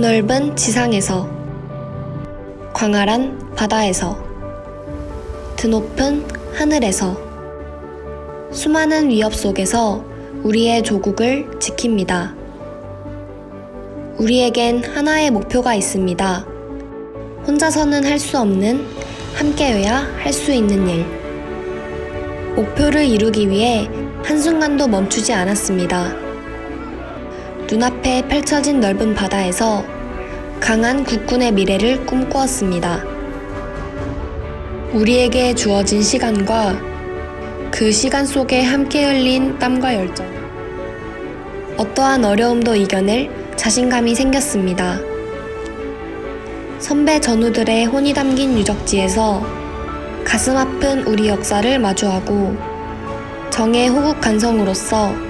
드넓은 지상에서 광활한 바다에서 드높은 하늘에서 수많은 위협 속에서 우리의 조국을 지킵니다. 우리에겐 하나의 목표가 있습니다. 혼자서는 할 수 없는 함께여야 할 수 있는 일. 목표를 이루기 위해 한순간도 멈추지 않았습니다. 눈앞에 펼쳐진 넓은 바다에서 강한 국군의 미래를 꿈꾸었습니다. 우리에게 주어진 시간과 그 시간 속에 함께 흘린 땀과 열정. 어떠한 어려움도 이겨낼 자신감이 생겼습니다. 선배 전우들의 혼이 담긴 유적지에서 가슴 아픈 우리 역사를 마주하고 정의 호국 간성으로서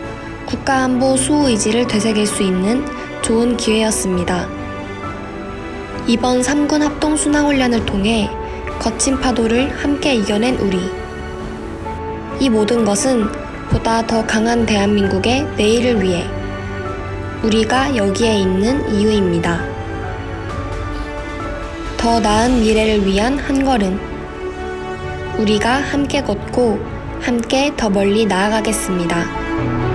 국가안보 수호 의지를 되새길 수 있는 좋은 기회였습니다. 이번 3군 합동 순항훈련을 통해 거친 파도를 함께 이겨낸 우리. 이 모든 것은 보다 더 강한 대한민국의 내일을 위해 우리가 여기에 있는 이유입니다. 더 나은 미래를 위한 한 걸음. 우리가 함께 걷고 함께 더 멀리 나아가겠습니다.